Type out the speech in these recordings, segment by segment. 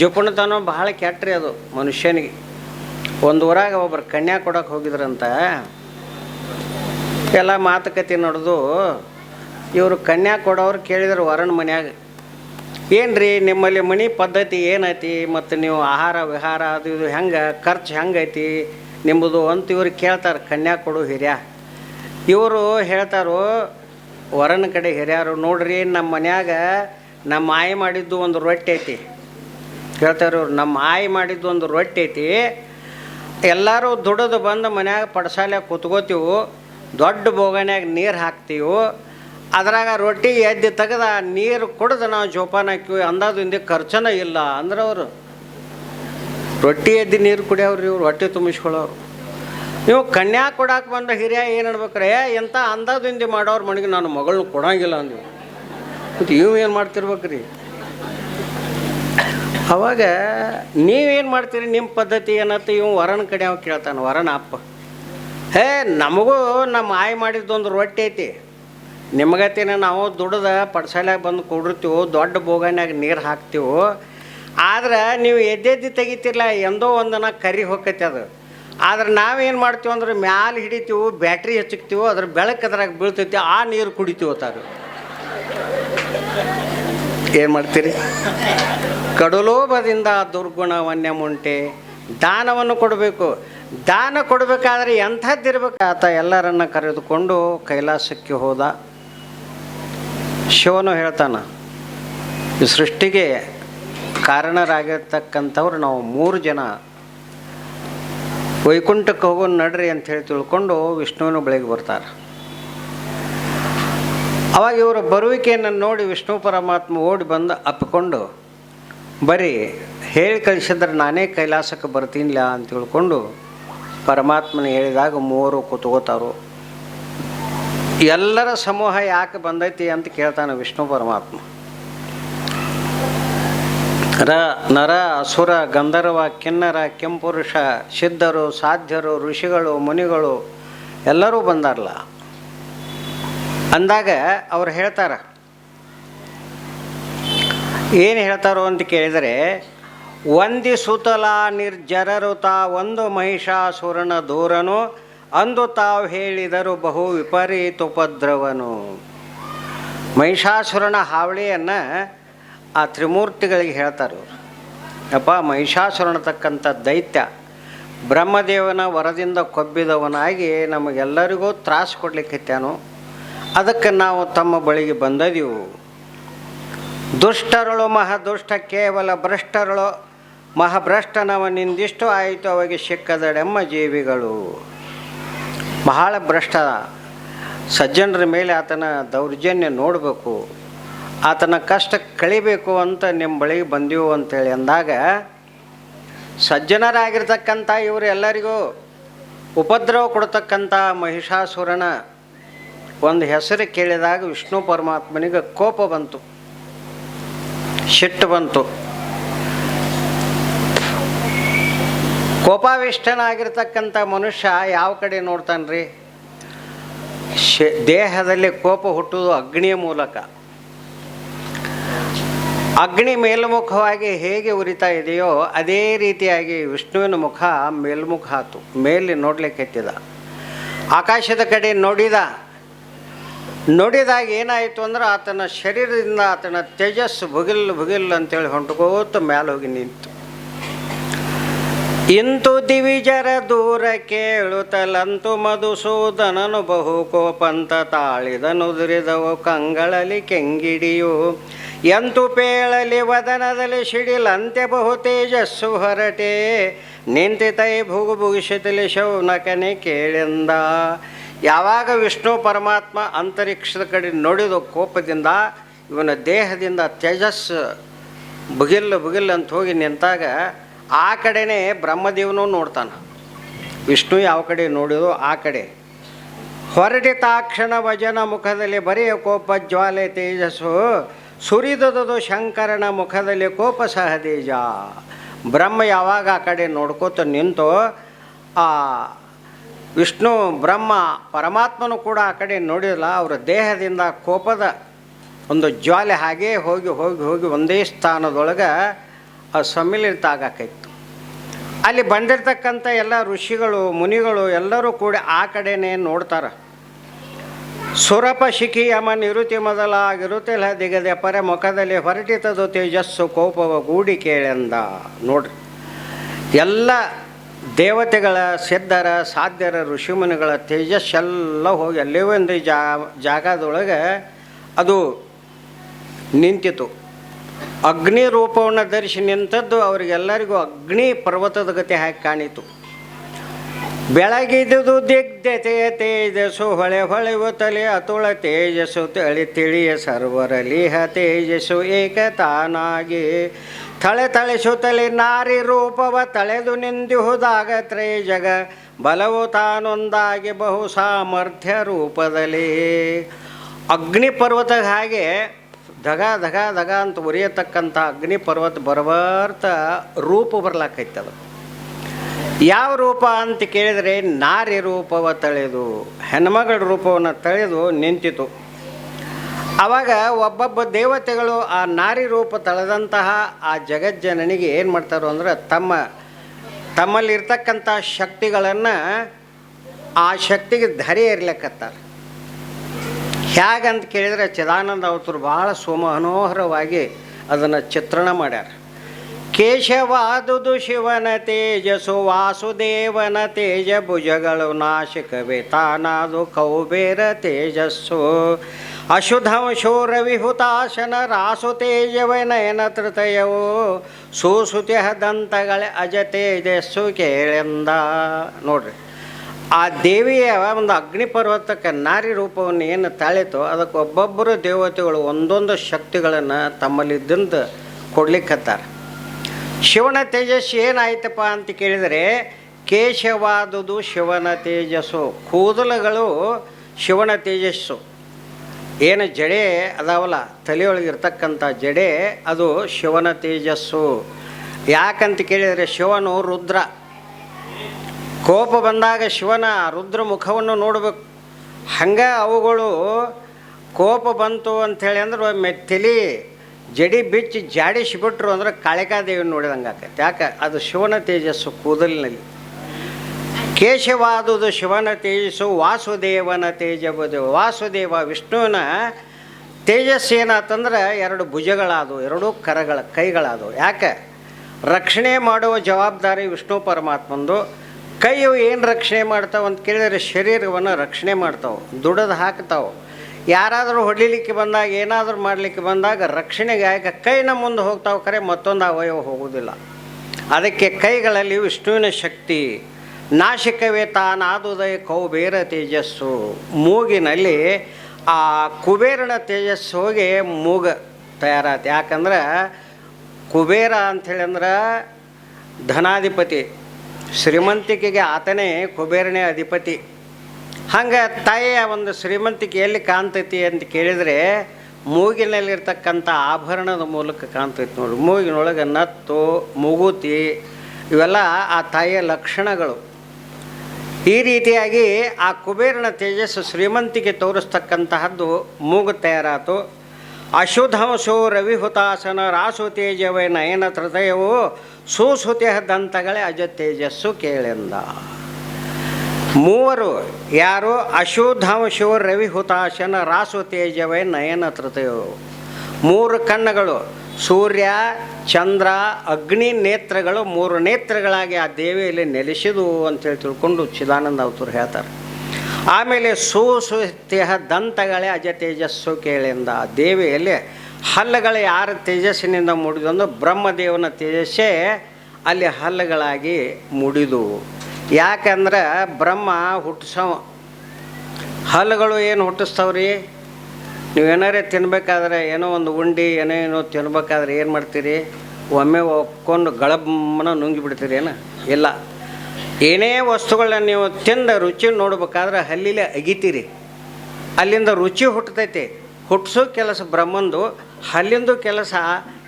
ಜುಪುಣತನ ಭಾಳ ಕೆಟ್ಟ್ರಿ ಅದು ಮನುಷ್ಯನಿಗೆ. ಒಂದು ಊರಾಗ ಒಬ್ಬರು ಕನ್ಯಾ ಕೊಡಕ್ಕೆ ಹೋಗಿದ್ರಂತ, ಎಲ್ಲ ಮಾತುಕತೆ ನಡೆದು ಇವರು ಕನ್ಯಾ ಕೊಡೋರು ಕೇಳಿದ್ರು ವರನ ಮನ್ಯಾಗ, ಏನ್ರಿ ನಿಮ್ಮಲ್ಲಿ ಮನೆ ಪದ್ಧತಿ ಏನೈತಿ? ಮತ್ತು ನೀವು ಆಹಾರ, ವಿಹಾರ, ಅದು ಇದು ಹೆಂಗೆ, ಖರ್ಚು ಹೆಂಗೈತಿ? ನಿಮ್ಮದು ಅಂತ ಇವ್ರು ಕೇಳ್ತಾರೆ, ಕನ್ಯಾ ಕೊಡು ಹಿರಿಯ. ಇವರು ಹೇಳ್ತಾರೋ ವರನ ಕಡೆ ಹಿರಿಯರು, ನೋಡ್ರಿ ನಮ್ಮ ಮನ್ಯಾಗ ನಮ್ಮ ಆಯಿ ಮಾಡಿದ್ದು ಒಂದು ರೊಟ್ಟಿ ಐತಿ. ಹೇಳ್ತಾರೆ ಇವ್ರು ನಮ್ಮ ಆಯಿ ಮಾಡಿದ್ದು ಒಂದು ರೊಟ್ಟಿ ಐತಿ. ಎಲ್ಲರೂ ದುಡಿದು ಬಂದು ಮನ್ಯಾಗ ಪಡಸಾಲೆ ಕುತ್ಕೋತೀವು. ದೊಡ್ಡ ಬೋಗನ್ಯಾಗ ನೀರು ಹಾಕ್ತೀವಿ. ಅದ್ರಾಗ ರೊಟ್ಟಿ ಎದ್ದು ತೆಗೆದ ನೀರು ಕುಡ್ದು ನಾವು ಜೋಪಾನ ಹಾಕಿವಿ ಅಂದಾಜಿಂದ ಖರ್ಚನ ಇಲ್ಲ. ಅಂದ್ರೆ ಅವರು ರೊಟ್ಟಿ ಎದ್ದು ನೀರು ಕುಡಿಯೋರು ಇವ್ರು ಹೊಟ್ಟೆ ತುಂಬಿಸ್ಕೊಳ್ಳೋರು. ನೀವು ಕನ್ಯಾ ಕೊಡಕ್ಕೆ ಬಂದ ಹಿರಿಯ ಏನು ಅನ್ಬೇಕ್ರೆ ಎಂಥ ಹಿಂದೆ ಮಾಡೋರು ಮನೆಗೆ ನಾನು ಮಗಳನ್ನ ಕೊಡೋಂಗಿಲ್ಲ ಅಂದ್ವಿ. ಮತ್ತು ಇವು ಏನು ಮಾಡ್ತಿರ್ಬೇಕ್ರಿ? ಅವಾಗ ನೀವೇನು ಮಾಡ್ತೀರಿ? ನಿಮ್ಮ ಪದ್ಧತಿ ಏನತ್ತ ಇವ್ ವರನ ಕಡೆ ಅವ ಕೇಳ್ತಾನೆ, ವರನ ಅಪ್ಪ. ಹೇ, ನಮಗೂ ನಮ್ಮ ಆಯಿ ಮಾಡಿದ್ದೊಂದು ರೊಟ್ಟಿ ಐತಿ. ನಿಮಗತ್ತಿನ ನಾವು ದುಡ್ದ ಪಡ್ಸಾಲ್ಯಾಗ ಬಂದು ಕೊಡಿರ್ತೀವಿ, ದೊಡ್ಡ ಬೋಗನ್ಯಾಗ ನೀರು ಹಾಕ್ತೀವಿ, ಆದ್ರೆ ನೀವು ಎದ್ದೆದ್ದು ತೆಗಿತಿರ್ಲ, ಎಂದೋ ಒಂದನ ಕರಿ ಹೋಗೈತಿ ಅದು. ಆದ್ರೆ ನಾವೇನು ಮಾಡ್ತೀವಿ ಅಂದ್ರೆ, ಮ್ಯಾಲೆ ಹಿಡಿತೀವಿ, ಬ್ಯಾಟ್ರಿ ಹಚ್ಚಕ್ತೀವಿ, ಅದ್ರ ಬೆಳಕು ಅದ್ರಾಗ ಬೀಳ್ತೈತಿ, ಆ ನೀರು ಕುಡಿತೀವಿ ತಾರು ಏನು ಮಾಡ್ತೀರಿ? ಕಡುಲೋಭದಿಂದ ದುರ್ಗುಣವನ್ನೇ ಮುಂಟೆ ದಾನವನ್ನು ಕೊಡಬೇಕು. ದಾನ ಕೊಡಬೇಕಾದ್ರೆ ಎಂಥದ್ದಿರ್ಬೇಕು? ಆತ ಎಲ್ಲರನ್ನ ಕರೆದುಕೊಂಡು ಕೈಲಾಸಕ್ಕೆ ಹೋದ. ಶಿವನು ಹೇಳ್ತಾನ, ಈ ಸೃಷ್ಟಿಗೆ ಕಾರಣರಾಗಿರ್ತಕ್ಕಂಥವ್ರು ನಾವು ಮೂರು ಜನ. ವೈಕುಂಠಕ್ಕೆ ಹೋಗೋ, ನಡ್ರಿ ಅಂತ ಹೇಳಿ ತಿಳ್ಕೊಂಡು ವಿಷ್ಣುವಿನ ಬಳಿಗೆ ಬರ್ತಾರೆ. ಅವಾಗ ಇವರ ಬರುವಿಕೆಯನ್ನು ನೋಡಿ ವಿಷ್ಣು ಪರಮಾತ್ಮ ಓಡಿ ಬಂದು ಅಪ್ಪಿಕೊಂಡು ಬರೀ ಹೇಳಿ ಕಳಿಸಿದ್ರೆ ನಾನೇ ಕೈಲಾಸಕ್ಕೆ ಬರ್ತೀನಿಲ್ಲ ಅಂತ ತಿಳ್ಕೊಂಡು ಪರಮಾತ್ಮನ ಹೇಳಿದಾಗ ಮೂವರು ಕೂತ್ಕೋತಾರು ಎಲ್ಲರ ಸಮೂಹ ಯಾಕೆ ಬಂದೈತಿ ಅಂತ ಕೇಳ್ತಾನೆ ವಿಷ್ಣು ಪರಮಾತ್ಮ. ರ, ನರ, ಅಸುರ, ಗಂಧರ್ವ, ಕಿನ್ನರ, ಕೆಂಪುರುಷ, ಸಿದ್ಧರು, ಸಾಧ್ಯರು, ಋಷಿಗಳು, ಮುನಿಗಳು ಎಲ್ಲರೂ ಬಂದಾರಲ್ಲ. ಅಂದಾಗ ಅವ್ರು ಹೇಳ್ತಾರ ಏನು ಹೇಳ್ತಾರೋ ಅಂತ ಕೇಳಿದರೆ ಒಂದಿ ಸುತಲ ನಿರ್ಜರರು ತಾ ಒಂದು ಮಹಿಷಾಸುರನ ದೂರನು, ಅಂದು ತಾವು ಹೇಳಿದರು ಬಹು ವಿಪರೀತೋಪದ್ರವನು ಮಹಿಷಾಸುರನ ಹಾವಳಿಯನ್ನು ಆ ತ್ರಿಮೂರ್ತಿಗಳಿಗೆ ಹೇಳ್ತಾರೆ ಅಪ್ಪ ಅಪ್ಪ ಮಹಿಷಾಸುರನತಕ್ಕಂಥ ದೈತ್ಯ, ಬ್ರಹ್ಮದೇವನ ವರದಿಂದ ಕೊಬ್ಬಿದವನಾಗಿ ನಮಗೆಲ್ಲರಿಗೂ ತ್ರಾಸು ಕೊಡ್ಲಿಕ್ಕಿತ್ತಾನು ಅದಕ್ಕೆ ನಾವು ತಮ್ಮ ಬಳಿಗೆ ಬಂದದೆವು. ದುಷ್ಟರಳು ಮಹಾದುಷ್ಟ ಕೇವಲ ಭ್ರಷ್ಟರಳು. ಮಹಾಭ್ರಷ್ಟನವನಿಂದಿಷ್ಟು ಆಯಿತು ಅವಾಗ ಸಿಕ್ಕದಡೆಮ್ಮ ಜೀವಿಗಳು. ಬಹಳ ಭ್ರಷ್ಟ. ಸಜ್ಜನರ ಮೇಲೆ ಆತನ ದೌರ್ಜನ್ಯ ನೋಡಬೇಕು. ಆತನ ಕಷ್ಟ ಕಳಿಬೇಕು ಅಂತ ನಿಮ್ಮ ಬಳಿಗೆ ಬಂದೆವು ಅಂತೇಳಿ ಅಂದಾಗ, ಸಜ್ಜನರಾಗಿರ್ತಕ್ಕಂಥ ಇವರು ಎಲ್ಲರಿಗೂ ಉಪದ್ರವ ಕೊಡ್ತಕ್ಕಂಥ ಮಹಿಷಾಸುರನ ಒಂದು ಹೆಸರು ಕೇಳಿದಾಗ ವಿಷ್ಣು ಪರಮಾತ್ಮನಿಗೆ ಕೋಪ ಬಂತು. ಸಿಟ್ಟು ಬಂತು. ಕೋಪಾವಿಷ್ಟನಾಗಿರ್ತಕ್ಕಂಥ ಮನುಷ್ಯ ಯಾವ ಕಡೆ ನೋಡ್ತಾನ್ರಿ? ದೇಹದಲ್ಲಿ ಕೋಪ ಹುಟ್ಟುವುದು ಅಗ್ನಿಯ ಮೂಲಕ. ಅಗ್ನಿ ಮೇಲ್ಮುಖವಾಗಿ ಹೇಗೆ ಉರಿತಾ ಇದೆಯೋ ಅದೇ ರೀತಿಯಾಗಿ ವಿಷ್ಣುವಿನ ಮುಖ ಮೇಲ್ಮುಖ ಆತು ಮೇಲೆ ನೋಡ್ಲಿಕ್ಕೆ ಆಕಾಶದ ಕಡೆ ನೋಡಿದ. ನೋಡಿದಾಗ ಏನಾಯಿತು ಅಂದ್ರೆ ಆತನ ಶರೀರದಿಂದ ಆತನ ತೇಜಸ್ಸು ಭುಗಿಲ್ ಭುಗಿಲ್ ಅಂತೇಳಿ ಹೊಂಟ್ಕೋತ ಮ್ಯಾಲ ಹೋಗಿ ನಿಂತು. ಇಂತು ದಿವಿಜರ ದೂರ ಕೇಳುತ್ತಲಂತು ಮಧುಸೂದನನು ಬಹು ಕೋಪಂತ ತಾಳಿದನು ದುರಿದವು ಕಂಗಳಲಿ ಕೆಂಗಿಡಿಯು. ಎಂತು ಪೇಳಲಿ ವದನದಲ್ಲಿ ಸಿಡಿಲಂತೆ ಬಹು ತೇಜಸ್ಸು ಹೊರಟೆ. ನಿಂತಿತೈ ಭುಗು ಭುಗಿಸಿತಲಿ ಶೌನಕನೆ ಕೇಳೆಂದ. ಯಾವಾಗ ವಿಷ್ಣು ಪರಮಾತ್ಮ ಅಂತರಿಕ್ಷದ ಕಡೆ ನೋಡಿದ ಕೋಪದಿಂದ ಇವನ ದೇಹದಿಂದ ತೇಜಸ್ಸು ಬುಗಿಲ್ ಬುಗಿಲ್ ಅಂತ ಹೋಗಿ ನಿಂತಾಗ ಆ ಕಡೆನೇ ಬ್ರಹ್ಮದೇವನು ನೋಡ್ತಾನೆ. ವಿಷ್ಣು ಯಾವ ಕಡೆ ನೋಡಿದೋ ಆ ಕಡೆ. ಹೊರಟಿತಾಕ್ಷಣ ವಜನ ಮುಖದಲ್ಲಿ ಬರೆಯ ಕೋಪ ಜ್ವಾಲೆ ತೇಜಸ್ಸು, ಸುರಿದದದು ಶಂಕರನ ಮುಖದಲ್ಲಿ ಕೋಪ ಸಹದೇಜ ಬ್ರಹ್ಮ ಯಾವಾಗ ಆ ಕಡೆ ನೋಡ್ಕೋತ ನಿಂತು, ಆ ವಿಷ್ಣು ಬ್ರಹ್ಮ ಪರಮಾತ್ಮನು ಕೂಡ ಆ ಕಡೆ ನೋಡಿಲ್ಲ ಅವರ ದೇಹದಿಂದ ಕೋಪದ ಒಂದು ಜ್ವಾಲೆ ಹಾಗೇ ಹೋಗಿ ಹೋಗಿ ಹೋಗಿ ಒಂದೇ ಸ್ಥಾನದೊಳಗೆ ಆ ಸಮ್ಮಿಲಿತ ಆಗಾಕೈತು ಅಲ್ಲಿ ಬಂದಿರತಕ್ಕಂಥ ಎಲ್ಲ ಋಷಿಗಳು, ಮುನಿಗಳು ಎಲ್ಲರೂ ಕೂಡ ಆ ಕಡೆನೇ ನೋಡ್ತಾರೆ. ಸುರಪ ಶಿಖಿ ಯಮ ನಿರುತಿ ಮೊದಲಾಗಿರುತ್ತಿಲ್ಲ ದಿಗದೆ ಪರೆ ಮುಖದಲ್ಲಿ ಹೊರಟಿತದು ತೇಜಸ್ಸು ಕೋಪವ ಗೂಡಿ ಕೇಳೆಂದ. ನೋಡ್ರಿ, ಎಲ್ಲ ದೇವತೆಗಳ ಸಿದ್ಧರ, ಸಾಧ್ಯರ, ಋಷಿಮುನಿಗಳ ತೇಜಸ್ಸೆಲ್ಲ ಹೋಗಿ ಅಲ್ಲೇ ಒಂದು ಜಾ, ಜಾಗದೊಳಗೆ ಅದು ನಿಂತಿತು. ಅಗ್ನಿ ರೂಪವನ್ನು ಧರಿಸಿ ನಿಂತದ್ದು ಅವರಿಗೆಲ್ಲರಿಗೂ ಅಗ್ನಿ ಪರ್ವತದ ಗತಿ ಹಾಕಿ ಕಾಣಿತು. ಬೆಳಗಿದುದು ದಿಗ್ಧತೆಯ ತೇಜಸ್ಸು ಹೊಳೆ ಹೊಳೆವು ತಲೆ ಅತುಳ ತೇಜಸ್ಸು ತಳಿ ತಿಳಿಯ ಸರ್ವರಲಿಹ ತೇಜಸ್ಸು ಏಕತಾನಾಗಿ ತಳೆ ತಳಿಸುತ್ತಲೇ ನಾರಿ ರೂಪವ ತಳೆದು ನಿಂದಿಹುದಾಗ ತ್ರೇ ಜಗ ಬಲವು ತಾನೊಂದಾಗಿ ಬಹು ಸಾಮರ್ಥ್ಯ ರೂಪದಲ್ಲಿ. ಅಗ್ನಿ ಪರ್ವತ ಹಾಗೆ ಧಗ ಧಗ ಧಗ ಅಂತ ಉರಿಯತಕ್ಕಂಥ ಅಗ್ನಿ ಪರ್ವತ ಬರಬರ್ತ ರೂಪ ಬರ್ಲಾಕೈತದ. ಯಾವ ರೂಪ ಅಂತ ಕೇಳಿದರೆ ನಾರಿ ರೂಪವ ತಳೆದು, ಹೆಣ್ಮಗಳ ರೂಪವನ್ನು ತಳೆದು ನಿಂತಿತು. ಆವಾಗ ಒಬ್ಬೊಬ್ಬ ದೇವತೆಗಳು ಆ ನಾರಿ ರೂಪ ತಳೆದಂತಹ ಆ ಜಗಜ್ಜನನಿಗೆ ಏನು ಮಾಡ್ತಾರೋ ಅಂದ್ರೆ ತಮ್ಮ, ತಮ್ಮಲ್ಲಿರ್ತಕ್ಕಂಥ ಶಕ್ತಿಗಳನ್ನು ಆ ಶಕ್ತಿಗೆ ಧರೆ ಇರ್ಲಿಕ್ಕತ್ತಾರೆ ಹೇಗಂತ ಕೇಳಿದರೆ ಚಿದಾನಂದ ಅವತರು ಭಾಳ ಸುಮನೋಹರವಾಗಿ ಅದನ್ನು ಚಿತ್ರಣ ಮಾಡ್ಯಾರ. ಕೇಶವಾದುದು ಶಿವನ ತೇಜಸ್ಸು, ವಾಸುದೇವನ ತೇಜ ಭುಜಗಳು ನಾಶಕವೇ, ತಾನಾದು ಕೌಬೇರ ತೇಜಸ್ಸು. ಅಶುಧಂಶೋ ರವಿಹುತಾಶನ ರಾಸು ತೇಜವೇ ನಯನ ತೃತಯವು ಸುಸುತ್ಯ ದಂತಗಳೇ ಅಜ ತೇಜಸ್ಸು ಕೇಳೆಂದ. ನೋಡ್ರಿ, ಆ ದೇವಿಯ ಒಂದು ಅಗ್ನಿ ಪರ್ವತಕ್ಕೆ ನಾರಿ ರೂಪವನ್ನು ಏನು ತಾಳಿತೋ, ಅದಕ್ಕೆ ಒಬ್ಬೊಬ್ಬರು ದೇವತೆಗಳು ಒಂದೊಂದು ಶಕ್ತಿಗಳನ್ನು ತಮ್ಮಲ್ಲಿದ್ದಂತ ಕೊಡ್ಲಿಕ್ಕತ್ತಾರೆ. ಶಿವನ ತೇಜಸ್ಸು ಏನಾಯ್ತಪ್ಪ ಅಂತ ಕೇಳಿದರೆ, ಕೇಶವಾದುದು ಶಿವನ ತೇಜಸ್ಸು, ಕೂದಲುಗಳು ಶಿವನ ತೇಜಸ್ಸು. ಏನು ಜಡೆ ಅದಾವಲ್ಲ, ತಲೆಯೊಳಗೆ ಇರ್ತಕ್ಕಂಥ ಜಡೆ, ಅದು ಶಿವನ ತೇಜಸ್ಸು. ಯಾಕಂತ ಕೇಳಿದರೆ, ಶಿವನು ರುದ್ರ. ಕೋಪ ಬಂದಾಗ ಶಿವನ ರುದ್ರ ಮುಖವನ್ನು ನೋಡಬೇಕು. ಹಂಗೆ ಅವುಗಳು ಕೋಪ ಬಂತು ಅಂಥೇಳಿ ಅಂದ್ರೆ, ಒಮ್ಮೆ ತಲೆ ಜಡಿ ಬಿಚ್ಚಿ ಜಾಡಿಸಿಬಿಟ್ರು ಅಂದ್ರೆ ಕಾಳಿಕಾದೇವಿ ನೋಡಿದಂಗೆ ಆಕೈತೆ ಯಾಕೆ? ಅದು ಶಿವನ ತೇಜಸ್ಸು ಕೂದಲಿನಲ್ಲಿ. ಕೇಶವಾದುದು ಶಿವನ ತೇಜಸ್ಸು, ವಾಸುದೇವನ ತೇಜವದು. ವಾಸುದೇವ ವಿಷ್ಣುವಿನ ತೇಜಸ್ಸು ಏನಾತಂದ್ರೆ ಎರಡು ಭುಜಗಳಾದವು, ಎರಡೂ ಕರಗಳ ಕೈಗಳಾದವು. ಯಾಕೆ? ರಕ್ಷಣೆ ಮಾಡುವ ಜವಾಬ್ದಾರಿ ವಿಷ್ಣು ಪರಮಾತ್ಮಂದು. ಕೈಯು ಏನು ರಕ್ಷಣೆ ಮಾಡ್ತಾವಂತ ಕೇಳಿದರೆ ಶರೀರವನ್ನು ರಕ್ಷಣೆ ಮಾಡ್ತಾವೆ, ದುಡದು ಹಾಕ್ತಾವೆ. ಯಾರಾದರೂ ಹೊಡಿಲಿಕ್ಕೆ ಬಂದಾಗ, ಏನಾದರೂ ಮಾಡಲಿಕ್ಕೆ ಬಂದಾಗ ರಕ್ಷಣೆಗೆ ಯಾಕೆ ಕೈನ ಮುಂದೆ ಹೋಗ್ತಾವೆ ಕರೆ, ಮತ್ತೊಂದು ಅವಯವ ಹೋಗುವುದಿಲ್ಲ. ಅದಕ್ಕೆ ಕೈಗಳಲ್ಲಿ ವಿಷ್ಣುವಿನ ಶಕ್ತಿ, ನಾಶಿಕವೇ ತಾನಾದುದಯ ಕೌಬೇರ ತೇಜಸ್ಸು. ಮೂಗಿನಲ್ಲಿ ಆ ಕುಬೇರನ ತೇಜಸ್ಸು ಹೋಗಿ ಮೂಗ ತಯಾರಾಯ್ತು. ಯಾಕಂದ್ರೆ ಕುಬೇರ ಅಂಥೇಳಿ ಅಂದ್ರೆ ಧನಾಧಿಪತಿ, ಶ್ರೀಮಂತಿಕೆಗೆ ಆತನೇ ಕುಬೇರನೇ ಅಧಿಪತಿ. ಹಂಗೆ ತಾಯಿಯ ಒಂದು ಶ್ರೀಮಂತಿಕೆ ಎಲ್ಲಿ ಕಾಣ್ತೈತಿ ಅಂತ ಕೇಳಿದರೆ ಮೂಗಿನಲ್ಲಿರ್ತಕ್ಕಂಥ ಆಭರಣದ ಮೂಲಕ ಕಾಣ್ತೈತಿ ನೋಡಿ ಮೂಗಿನೊಳಗೆ ನತ್ತು, ಮೂಗುತಿ, ಇವೆಲ್ಲ ಆ ತಾಯಿಯ ಲಕ್ಷಣಗಳು. ಈ ರೀತಿಯಾಗಿ ಆ ಕುಬೇರನ ತೇಜಸ್ಸು ಶ್ರೀಮಂತಿಕೆ ತೋರಿಸ್ತಕ್ಕಂತಹದ್ದು ಮೂಗು ತಯಾರಾತು. ಅಶುಧಂಶೋ ರವಿಹುತಾಸನ ರಾಸು ತೇಜವೇ ನಯನ ಹೃದಯವು ಸುಸುತಿಯ ದಂತಗಳೇ ಅಜ ತೇಜಸ್ಸು ಕೇಳೆಂದ. ಮೂವರು ಯಾರು? ಅಶೋಧಾಂಶೋ ರವಿ ಹುತಾಶನ ರಾಸು ತೇಜವೇ ನಯನ ತೃತಯವು. ಮೂರು ಕಣ್ಣುಗಳು, ಸೂರ್ಯ, ಚಂದ್ರ, ಅಗ್ನಿ ನೇತ್ರಗಳು, ಮೂರು ನೇತ್ರಗಳಾಗಿ ಆ ದೇವಿಯಲ್ಲಿ ನೆಲೆಸಿದು ಅಂತೇಳಿ ತಿಳ್ಕೊಂಡು ಚಿದಾನಂದ ಅವತರು ಹೇಳ್ತಾರೆ. ಆಮೇಲೆ ಸುಸುತ್ಯ ದಂತಗಳೇ ಅಜ ತೇಜಸ್ಸು ಕೇಳಿಂದ. ಆ ದೇವಿಯಲ್ಲಿ ಹಲ್ಲುಗಳು ಯಾರ ತೇಜಸ್ಸಿನಿಂದ ಮುಡಿದು ಬ್ರಹ್ಮದೇವನ ತೇಜಸ್ಸೇ ಅಲ್ಲಿ ಹಲ್ಲುಗಳಾಗಿ ಮುಡಿದು ಯಾಕಂದ್ರೆ ಬ್ರಹ್ಮ ಹುಟ್ಟಿಸವ. ಹಲ್ಲುಗಳು ಏನು ಹುಟ್ಟಿಸ್ತಾವ್ರಿ? ಏನಾರೇ ತಿನ್ಬೇಕಾದ್ರೆ ಏನೋ ಒಂದು ಉಂಡಿ, ಏನೋ ಏನೋ ತಿನ್ಬೇಕಾದ್ರೆ ಏನು ಮಾಡ್ತೀರಿ? ಒಮ್ಮೆ ಒಪ್ಕೊಂಡು ಗಳಮ್ಮನ ನುಂಗಿ ಬಿಡ್ತೀರಿ ಏನು? ಇಲ್ಲ. ಏನೇ ವಸ್ತುಗಳನ್ನ ನೀವು ತಿಂದ ರುಚಿ ನೋಡ್ಬೇಕಾದ್ರೆ ಹಲ್ಲಿಲೆ ಅಗಿತೀರಿ. ಅಲ್ಲಿಂದ ರುಚಿ ಹುಟ್ಟತೈತಿ. ಹುಟ್ಟಿಸೋ ಕೆಲಸ ಬ್ರಹ್ಮಂದು, ಹಲ್ಲಿಂದು ಕೆಲಸ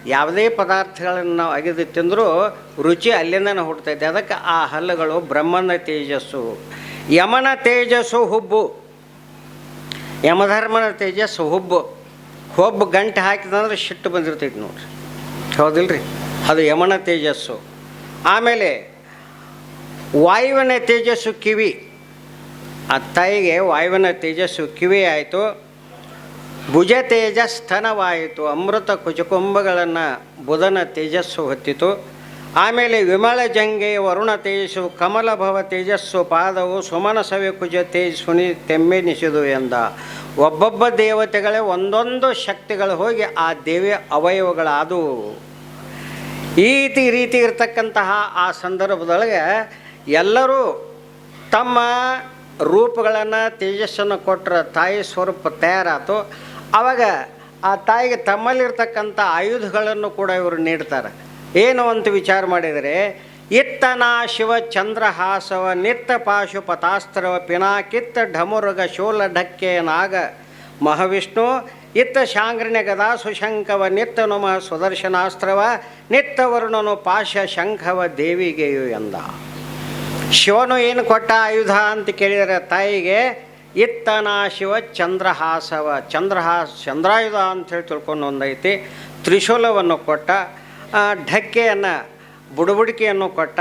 ಯಾವುದೇ ಪದಾರ್ಥಗಳನ್ನು ನಾವು ಅಗೆದು ತಿಂದರೂ ರುಚಿ ಅಲ್ಲಿಂದನೇ ಹುಡ್ತೈತೆ ಅದಕ್ಕೆ ಆ ಹಲ್ಲುಗಳು ಬ್ರಹ್ಮನ ತೇಜಸ್ಸು. ಯಮನ ತೇಜಸ್ಸು ಹುಬ್ಬು. ಯಮಧರ್ಮನ ತೇಜಸ್ಸು ಹುಬ್ಬು. ಹುಬ್ಬು ಗಂಟೆ ಹಾಕಿದಂದ್ರೆ ಶಿಟ್ಟು ಬಂದಿರ್ತೈತೆ ನೋಡ್ರಿ. ಹೌದಿಲ್ರಿ? ಅದು ಯಮನ ತೇಜಸ್ಸು. ಆಮೇಲೆ ವಾಯುವಿನ ತೇಜಸ್ಸು ಕಿವಿ. ಆ ತಾಯಿಗೆ ವಾಯುವಿನ ತೇಜಸ್ಸು ಕಿವಿ ಆಯಿತು ಭುಜ ತೇಜ ಸ್ತನವಾಯಿತು. ಅಮೃತ ಕುಚಕುಂಭಗಳನ್ನು ಬುಧನ ತೇಜಸ್ಸು ಹೊತ್ತಿತು. ಆಮೇಲೆ ವಿಮಳ ಜಂಗೆ ವರುಣ ತೇಜಸ್ಸು, ಕಮಲ ಭವ ತೇಜಸ್ಸು, ಪಾದವು ಸುಮನ ಸವೆ ಕುಜ ತೇಜಸ್ಸುನಿ ತೆಮ್ಮೆನಿಸಿದು ಎಂದ. ಒಬ್ಬೊಬ್ಬ ದೇವತೆಗಳೇ ಒಂದೊಂದು ಶಕ್ತಿಗಳು ಹೋಗಿ ಆ ದೇವಿಯ ಅವಯವಗಳಾದವು. ಈ ರೀತಿ ರೀತಿ ಇರ್ತಕ್ಕಂತಹ ಆ ಸಂದರ್ಭದೊಳಗೆ ಎಲ್ಲರೂ ತಮ್ಮ ರೂಪಗಳನ್ನು ತೇಜಸ್ಸನ್ನು ಕೊಟ್ಟರೆ ತಾಯಿ ಸ್ವರೂಪ ತಯಾರಾತು. ಆವಾಗ ಆ ತಾಯಿಗೆ ತಮ್ಮಲ್ಲಿರ್ತಕ್ಕಂಥ ಆಯುಧಗಳನ್ನು ಕೂಡ ಇವರು ನೀಡ್ತಾರೆ. ಏನು ಅಂತ ವಿಚಾರ ಮಾಡಿದರೆ ಇತ್ತನ ಶಿವ ಚಂದ್ರಹಾಸವ ನಿತ್ತ ಪಾಶು ಪತಾಸ್ತ್ರವ ಪಿನಾಕಿತ್ತ ಢಮುರುಗ ಶೂಲ ಢಕ್ಕೆ ನಾಗ ಮಹಾವಿಷ್ಣು, ಇತ್ತ ಶಾಂಗ್ರಣ್ಯ ಗದಾ ಸುಶಂಕವ ನಿತ್ತ ನಮ ಸುದರ್ಶನಾಸ್ತ್ರವ, ನಿತ್ತ ವರುಣನು ಪಾಶ ಶಂಖವ ದೇವಿಗೆಯು ಎಂದ. ಶಿವನು ಏನು ಕೊಟ್ಟ ಆಯುಧ ಅಂತ ಕೇಳಿದರೆ ತಾಯಿಗೆ ಇತ್ತನ ಶಿವ ಚಂದ್ರಹಾಸವ. ಚಂದ್ರಹಾಸ ಚಂದ್ರಾಯುಧ ಅಂಥೇಳಿ ತಿಳ್ಕೊಂಡು ಒಂದೈತಿ. ತ್ರಿಶೂಲವನ್ನು ಕೊಟ್ಟ ಢಕ್ಕೆಯನ್ನು, ಬುಡಬುಡಿಕೆಯನ್ನು ಕೊಟ್ಟ,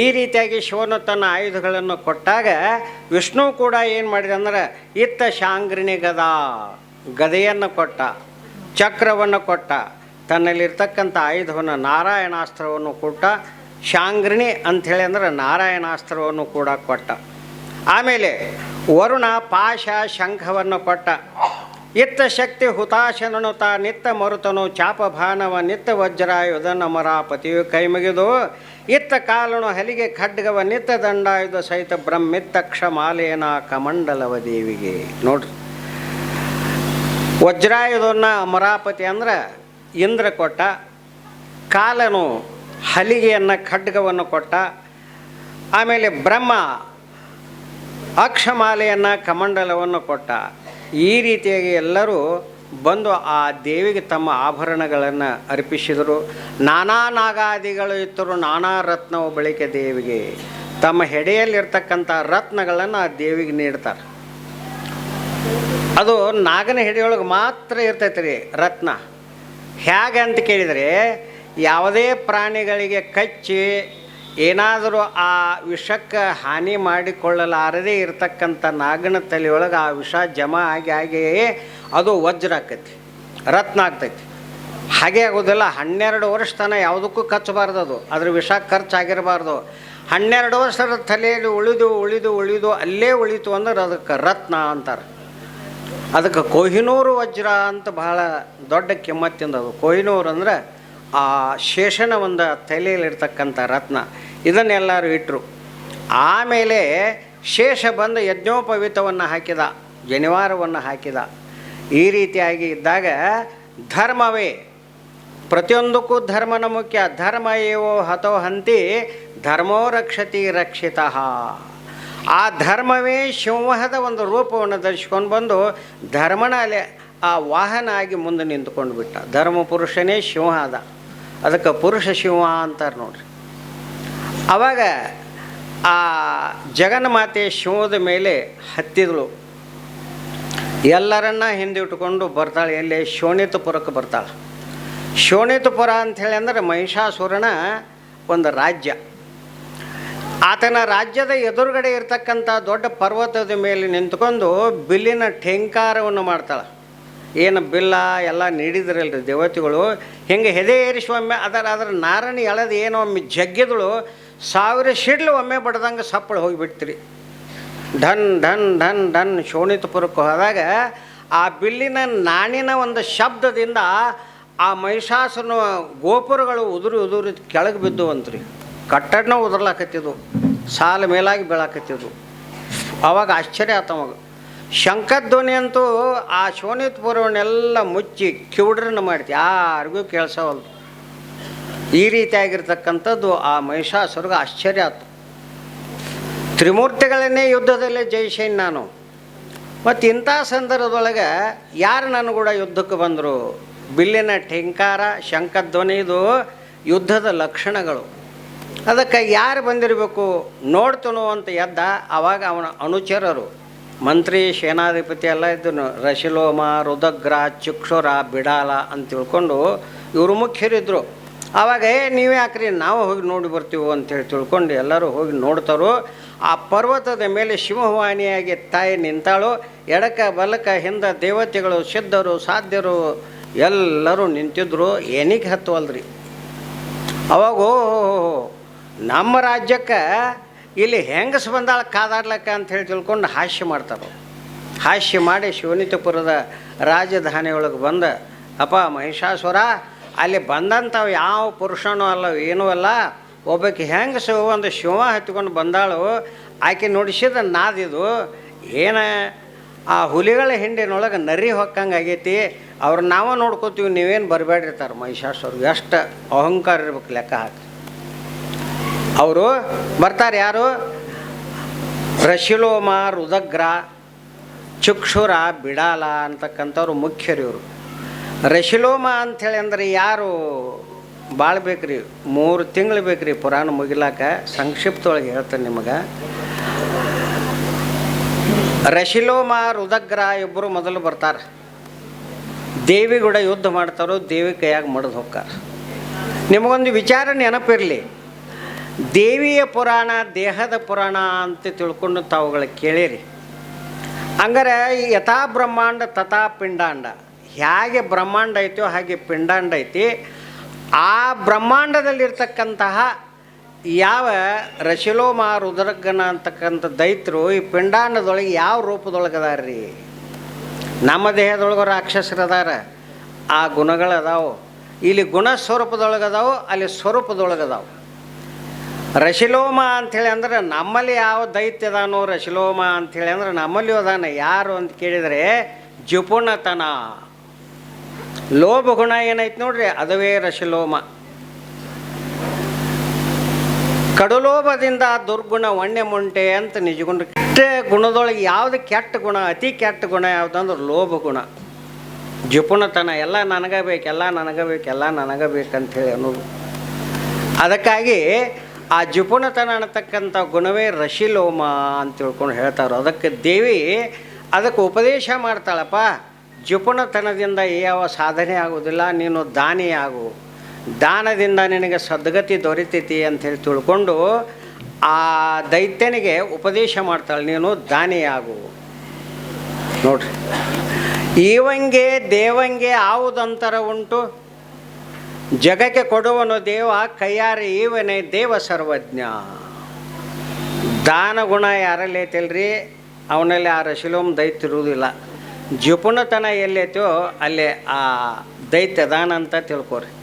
ಈ ರೀತಿಯಾಗಿ ಶಿವನು ತನ್ನ ಆಯುಧಗಳನ್ನು ಕೊಟ್ಟಾಗ ವಿಷ್ಣು ಕೂಡ ಏನು ಮಾಡಿದೆ ಅಂದ್ರೆ ಇತ್ತ ಶಾಂಗ್ರಿಣಿ ಗದಾ ಗದೆಯನ್ನು ಕೊಟ್ಟ, ಚಕ್ರವನ್ನು ಕೊಟ್ಟ, ತನ್ನಲ್ಲಿರ್ತಕ್ಕಂಥ ಆಯುಧವನ್ನು ನಾರಾಯಣಾಸ್ತ್ರವನ್ನು ಕೊಟ್ಟ, ಶಾಂಗ್ರಿಣಿ ಅಂಥೇಳಿ ಅಂದ್ರೆ ನಾರಾಯಣಾಸ್ತ್ರವನ್ನು ಕೂಡ ಕೊಟ್ಟ. ಆಮೇಲೆ ವರುಣ ಪಾಶ ಶಂಖವನ್ನು ಕೊಟ್ಟ. ಇತ್ತ ಶಕ್ತಿ ಹುತಾಶನನುತ ನಿತ್ತ ಮರುತನು ಚಾಪಭಾನವ ನಿತ್ತ ವಜ್ರಾಯುಧನ ಅಮರಾಪತಿಯು ಕೈ ಮುಗಿದು ಇತ್ತ ಕಾಲನು ಹಲಿಗೆ ಖಡ್ಗವ ನಿತ್ತ ದಂಡಾಯುಧ ಸಹಿತ ಬ್ರಹ್ಮಿತ್ತ ಕ್ಷಮಾಲೇನ ಕಮಂಡಲವ ದೇವಿಗೆ. ನೋಡ್ರಿ. ವಜ್ರಾಯುಧನ ಅಮರಾಪತಿ ಅಂದ್ರೆ ಇಂದ್ರ ಕೊಟ್ಟ, ಕಾಲನು ಹಲಿಗೆಯನ್ನು ಖಡ್ಗವನ್ನು ಕೊಟ್ಟ, ಆಮೇಲೆ ಬ್ರಹ್ಮ ಅಕ್ಷಮಾಲೆಯನ್ನು ಕಮಂಡಲವನ್ನು ಕೊಟ್ಟ. ಈ ರೀತಿಯಾಗಿ ಎಲ್ಲರೂ ಬಂದು ಆ ದೇವಿಗೆ ತಮ್ಮ ಆಭರಣಗಳನ್ನು ಅರ್ಪಿಸಿದರು. ನಾನಾ ನಾಗಾದಿಗಳು ಇತ್ತರು ನಾನಾ ರತ್ನವು ಬಳಿಕೆ ದೇವಿಗೆ. ತಮ್ಮ ಹೆಡೆಯಲ್ಲಿರ್ತಕ್ಕಂಥ ರತ್ನಗಳನ್ನು ಆ ದೇವಿಗೆ ನೀಡ್ತಾರೆ. ಅದು ನಾಗನ ಹೆಡೆಯೊಳಗೆ ಮಾತ್ರ ಇರ್ತೈತೆ ರೀ ರತ್ನ. ಹೇಗೆ ಅಂತ ಕೇಳಿದರೆ, ಯಾವುದೇ ಪ್ರಾಣಿಗಳಿಗೆ ಕಚ್ಚಿ ಏನಾದರೂ ಆ ವಿಷಕ್ಕೆ ಹಾನಿ ಮಾಡಿಕೊಳ್ಳಲಾರದೇ ಇರತಕ್ಕಂಥ ನಾಗನ ತಲೆಯೊಳಗೆ ಆ ವಿಷ ಜಮಾ ಆಗಿ ಆಗಿಯೇ ಅದು ವಜ್ರ ಆಕೈತಿ, ರತ್ನ ಆಗ್ತೈತಿ. ಹಾಗೆ ಆಗೋದಿಲ್ಲ, ಹನ್ನೆರಡು ವರ್ಷ ತನಕ ಯಾವುದಕ್ಕೂ ಖರ್ಚಬಾರ್ದು ಅದು. ಅದ್ರ ವಿಷ ಖರ್ಚಾಗಿರಬಾರ್ದು. ಹನ್ನೆರಡು ವರ್ಷದ ತಲೆಯಲ್ಲಿ ಉಳಿದು ಉಳಿದು ಉಳಿದು ಅಲ್ಲೇ ಉಳಿತು ಅಂದ್ರೆ ಅದಕ್ಕೆ ರತ್ನ ಅಂತಾರೆ. ಅದಕ್ಕೆ ಕೊಹಿನೂರು ವಜ್ರ ಅಂತ ಬಹಳ ದೊಡ್ಡ ಕಿಮ್ಮತ್ತಿಂದ ಅದು. ಕೊಹಿನೂರು ಅಂದ್ರೆ ಆ ಶೇಷನ ಒಂದು ತಲೆಯಲ್ಲಿರ್ತಕ್ಕಂಥ ರತ್ನ, ಇದನ್ನೆಲ್ಲರೂ ಇಟ್ಟರು ಆಮೇಲೆ ಶೇಷ ಬಂದು ಯಜ್ಞೋಪವಿತವನ್ನು ಹಾಕಿದ, ಜನಿವಾರವನ್ನು ಹಾಕಿದ. ಈ ರೀತಿಯಾಗಿ ಇದ್ದಾಗ ಧರ್ಮವೇ, ಪ್ರತಿಯೊಂದಕ್ಕೂ ಧರ್ಮನ ಮುಖ್ಯ, ಧರ್ಮ ಏವೋ ಹತೋ ಹಂತಿ ಧರ್ಮೋ ರಕ್ಷತಿ ರಕ್ಷಿತ. ಆ ಧರ್ಮವೇ ಸಿಂಹದ ಒಂದು ರೂಪವನ್ನು ಧರಿಸ್ಕೊಂಡು ಬಂದು ಧರ್ಮನ ಅಲೆ, ಆ ವಾಹನ ಆಗಿ ಮುಂದೆ ನಿಂತ್ಕೊಂಡು ಬಿಟ್ಟ. ಧರ್ಮ ಪುರುಷನೇ ಸಿಂಹ ಅದಕ್ಕೆ ಪುರುಷ ಶಿವ ಅಂತಾರೆ ನೋಡ್ರಿ. ಆವಾಗ ಆ ಜಗನ್ಮಾತೆ ಶಿವದ ಮೇಲೆ ಹತ್ತಿದಳು ಎಲ್ಲರನ್ನ ಹಿಂದಿಟ್ಕೊಂಡು ಬರ್ತಾಳೆ, ಎಲ್ಲಿ? ಶೋಣಿತಪುರಕ್ಕೆ ಬರ್ತಾಳೆ. ಶೋಣಿತಪುರ ಅಂಥೇಳಿ ಅಂದರೆ ಮಹಿಷಾಸುರನ ಒಂದು ರಾಜ್ಯ. ಆತನ ರಾಜ್ಯದ ಎದುರುಗಡೆ ಇರತಕ್ಕಂಥ ದೊಡ್ಡ ಪರ್ವತದ ಮೇಲೆ ನಿಂತ್ಕೊಂಡು ಬಿಲ್ಲಿನ ಠೇಂಕಾರವನ್ನು ಮಾಡ್ತಾಳೆ. ಏನು ಬಿಲ್ಲ ಎಲ್ಲ ನೀಡಿದ್ರಲ್ರಿ ದೇವತೆಗಳು. ಹಿಂಗೆ ಹೆದೆ ಏರಿಸುವ ಒಮ್ಮೆ ಅದರ ಅದರ ನಾರನಿ ಎಳೆದು ಏನೋ ಒಮ್ಮೆ ಜಗ್ಗಿದಳು, ಸಾವಿರ ಶಿಡ್ಲು ಒಮ್ಮೆ ಬಡ್ದಂಗೆ ಸಪ್ಪಳು ಹೋಗಿಬಿಡ್ತೀರಿ ಢನ್ ಢನ್ ಢನ್ ಢನ್ ಶೋಣಿತಪುರಕ್ಕೆ ಹೋದಾಗ ಆ ಬಿಲ್ಲಿನ ನಾಣಿನ ಒಂದು ಶಬ್ದದಿಂದ ಆ ಮಹಿಷಾಸನ ಗೋಪುರಗಳು ಉದುರಿ ಉದುರಿ ಕೆಳಗೆ ಬಿದ್ದು ಅಂತ್ರಿ ಕಟ್ಟಡನ ಉದುರ್ಲಾಕತ್ತಿದ್ವು, ಸಾಲ ಮೇಲಾಗಿ ಬೀಳಾಕತ್ತಿದ್ವು. ಅವಾಗ ಆಶ್ಚರ್ಯ ಆತ ಅವಾಗ ಶಂಖಧ್ವನಿ ಅಂತೂ ಆ ಶೋಣಿತಪುರವನ್ನೆಲ್ಲ ಮುಚ್ಚಿ ಕಿವುಡ್ರನ್ನ ಮಾಡ್ತಿ. ಯಾರಿಗೂ ಕೇಳಿಸವಲ್ದು. ಈ ರೀತಿಯಾಗಿರ್ತಕ್ಕಂಥದ್ದು ಆ ಮಹಿಷಾಸುರಗ ಆಶ್ಚರ್ಯ ಆಯ್ತು ತ್ರಿಮೂರ್ತಿಗಳನ್ನೇ ಯುದ್ಧದಲ್ಲಿ ಜಯಿಸೇನ್ ನಾನು. ಮತ್ತು ಇಂಥ ಸಂದರ್ಭದೊಳಗೆ ಯಾರು ನನ್ನ ಕೂಡ ಯುದ್ಧಕ್ಕೆ ಬಂದರು? ಬಿಲ್ಲಿನ ಠೆಂಕಾರ, ಶಂಕಧ್ವನಿ ಯುದ್ಧದ ಲಕ್ಷಣಗಳು. ಅದಕ್ಕೆ ಯಾರು ಬಂದಿರಬೇಕು? ನೋಡ್ತನು ಅಂತ ಎದ್ದ ಆವಾಗ ಅವನ ಅನುಚರರು. ಮಂತ್ರಿ, ಸೇನಾಧಿಪತಿ ಎಲ್ಲ ಇದ್ದನು. ರಶಿಲೋಮ ರುದಗ್ರ ಚುಕ್ಷುರ, ಬಿಡಾಲ ಅಂತ ತಿಳ್ಕೊಂಡು ಇವರು ಮುಖ್ಯರಿದ್ದರು ಆವಾಗ ಏ, ನೀವೇ ಹಾಕ್ರಿ ನಾವು ಹೋಗಿ ನೋಡಿ ಬರ್ತೀವೋ ಅಂತೇಳಿ ತಿಳ್ಕೊಂಡು ಎಲ್ಲರೂ ಹೋಗಿ ನೋಡ್ತಾರೋ. ಆ ಪರ್ವತದ ಮೇಲೆ ಶಿವವಾಣಿಯಾಗಿ ತಾಯಿ ನಿಂತಾಳು. ಎಡಕ, ಬಲಕ, ಹಿಂದ ದೇವತೆಗಳು, ಸಿದ್ಧರು, ಸಾಧ್ಯರು ಎಲ್ಲರೂ ನಿಂತಿದ್ರು. ಏನಿಗೆ ಹತ್ತುವಲ್ರಿ? ಅವಾಗ ನಮ್ಮ ರಾಜ್ಯಕ್ಕೆ ಇಲ್ಲಿ ಹೆಂಗಸ್ ಬಂದಾಳ ಕಾದಾಡ್ಲಕ್ಕ ಅಂತ ಹೇಳಿ ತಿಳ್ಕೊಂಡು ಹಾಸ್ಯ ಮಾಡ್ತಾರೆ ಹಾಸ್ಯ ಮಾಡಿ ಶಿವನಿತಪುರದ ರಾಜಧಾನಿಯೊಳಗೆ ಬಂದ, ಅಪ್ಪ ಮಹಿಷಾಸುರ, ಅಲ್ಲಿ ಬಂದಂಥವು ಯಾವ ಪುರುಷನೂ ಅಲ್ಲ, ಏನೂ ಅಲ್ಲ. ಒಬ್ಬಕ್ಕೆ ಹೆಂಗಸು ಒಂದು ಶಿವ ಹತ್ಕೊಂಡು ಬಂದಾಳು, ಆಕೆ ನುಡಿಸಿದ ನಾದಿದು, ಏನ ಆ ಹುಲಿಗಳ ಹಿಂಡಿನೊಳಗೆ ನರಿ ಹೊಕ್ಕಂಗೆ ಆಗೈತಿ, ಅವ್ರು ನಾವೇ ನೋಡ್ಕೋತೀವಿ, ನೀವೇನು ಬರಬೇಡಿರ್ತಾರೆ ಮಹಿಷಾಸುರ ಎಷ್ಟು ಅಹಂಕಾರ ಇರ್ಬೇಕು ಲೆಕ್ಕ ಹಾಕಿ. ಅವರು ಬರ್ತಾರೆ ಯಾರು? ರಶಿಲೋಮ ರುದಗ್ರ ಚುಕ್ಷುರ, ಬಿಡಾಲ ಅಂತಕ್ಕಂಥವ್ರು ಮುಖ್ಯರು ಇವರು. ರಶಿಲೋಮ ಅಂಥೇಳಿ ಅಂದರೆ ಯಾರು? ಭಾಳ ಬೇಕ್ರಿ, ಮೂರು ತಿಂಗಳು ಬೇಕ್ರಿ ಪುರಾಣ ಮುಗಿಲಾಕ, ಸಂಕ್ಷಿಪ್ತೊಳಗೆ ಹೇಳ್ತೇನೆ ನಿಮಗೆ. ರಶಿಲೋಮ ರುದಗ್ರ ಇಬ್ಬರು ಮೊದಲು ಬರ್ತಾರೆ. ದೇವಿಗೂಡ ಯುದ್ಧ ಮಾಡ್ತಾರೋ, ದೇವಿ ಕೈಯಾಗಿ ಮಡ್ದು ಹೋಗ್ತಾರೆ. ನಿಮಗೊಂದು ವಿಚಾರ ನೆನಪಿರಲಿ. ದೇವಿಯ ಪುರಾಣ, ದೇಹದ ಪುರಾಣ ಅಂತ ತಿಳ್ಕೊಂಡು ತಾವುಗಳು ಕೇಳಿರಿ. ಹಂಗಾರೆ ಯಥಾ ಬ್ರಹ್ಮಾಂಡ, ತಥಾ ಪಿಂಡಾಂಡ. ಹೇಗೆ ಬ್ರಹ್ಮಾಂಡ ಐತೋ ಹಾಗೆ ಪಿಂಡಾಂಡ ಐತಿ. ಆ ಬ್ರಹ್ಮಾಂಡದಲ್ಲಿರ್ತಕ್ಕಂತಹ ಯಾವ ರಶಿಲೋಮ ರುದ್ರಗಣ ಅಂತಕ್ಕಂಥ ದೈತ್ರು ಈ ಪಿಂಡಾಂಡದೊಳಗೆ ಯಾವ ರೂಪದೊಳಗೆ ರೀ ನಮ್ಮ ದೇಹದೊಳಗೆ ರಾಕ್ಷಸರದಾರ. ಆ ಗುಣಗಳದಾವು. ಇಲ್ಲಿ ಗುಣ ಸ್ವರೂಪದೊಳಗೆ ಅದಾವು ಅಲ್ಲಿ ಸ್ವರೂಪದೊಳಗೆ ಅದಾವು ರಶಿಲೋಮ ಅಂಥೇಳಿ ಅಂದ್ರೆ ನಮ್ಮಲ್ಲಿ ಯಾವ ದೈತ್ಯ ಅದಾನೋ ರಶಿಲೋಮ ಅಂಥೇಳಿ ಅಂದ್ರೆ ನಮ್ಮಲ್ಲಿ ಅದಾನ. ಯಾರು ಅಂತ ಕೇಳಿದರೆ ಜುಪುಣತನ. ಲೋಭ ಗುಣ ಏನೈತೆ ನೋಡ್ರಿ, ಅದುವೇ ರಶಿಲೋಮ. ಕಡುಲೋಭದಿಂದ ದುರ್ಗುಣ ಒಣ್ಣೆ ಮುಂಟೆ ಅಂತ ನಿಜಗುಣ. ಕೆಟ್ಟ ಗುಣದೊಳಗೆ ಯಾವುದು ಕೆಟ್ಟ ಗುಣ, ಅತಿ ಕೆಟ್ಟ ಗುಣ ಯಾವುದಂದ್ರೆ ಲೋಭ ಗುಣ. ಜುಪುಣತನ, ಎಲ್ಲ ನನಗೆ ಬೇಕು, ಎಲ್ಲ ನನಗೆ ಬೇಕು, ಎಲ್ಲ ನನಗೆ ಬೇಕಂಥೇಳಿ ಅನ್ನೋದು. ಅದಕ್ಕಾಗಿ ಆ ಜುಪುಣತನ ಅನ್ನತಕ್ಕಂಥ ಗುಣವೇ ರಶಿಲೋಮ ಅಂತ ತಿಳ್ಕೊಂಡು ಹೇಳ್ತಾರೆ ಅದಕ್ಕೆ ದೇವಿ ಅದಕ್ಕೆ ಉಪದೇಶ ಮಾಡ್ತಾಳಪ್ಪ. ಜುಪುಣತನದಿಂದ ಯಾವ ಸಾಧನೆ ಆಗೋದಿಲ್ಲ ನೀನು ದಾನಿ ಆಗು. ದಾನದಿಂದ ನಿನಗೆ ಸದ್ಗತಿ ದೊರಿತೈತಿ ಅಂಥೇಳಿ ತಿಳ್ಕೊಂಡು ಆ ದೈತ್ಯನಿಗೆ ಉಪದೇಶ ಮಾಡ್ತಾಳೆ, ನೀನು ದಾನಿಯಾಗು ನೋಡ್ರಿ. ಈವಂಗೆ ದೇವಂಗೆ ಆವುದಂತರ ಉಂಟು. ಜಗಕ್ಕೆ ಕೊಡುವನು ದೇವ, ಕೈಯಾರೆ ಈವನೇ ದೇವ ಸರ್ವಜ್ಞ. ದಾನ ಗುಣ ಯಾರಲ್ಲಿ ಐತಿಲ್ರಿ? ಅವನಲ್ಲಿ ಆ ರಶಿಲೋಮ್ ದೈತ್ಯ ಇರುವುದಿಲ್ಲ. ಜುಪುಣತನ ಎಲ್ಲೈತೋ ಅಲ್ಲಿ ಆ ದೈತ್ಯ ದಾನ ಅಂತ ತಿಳ್ಕೊರಿ.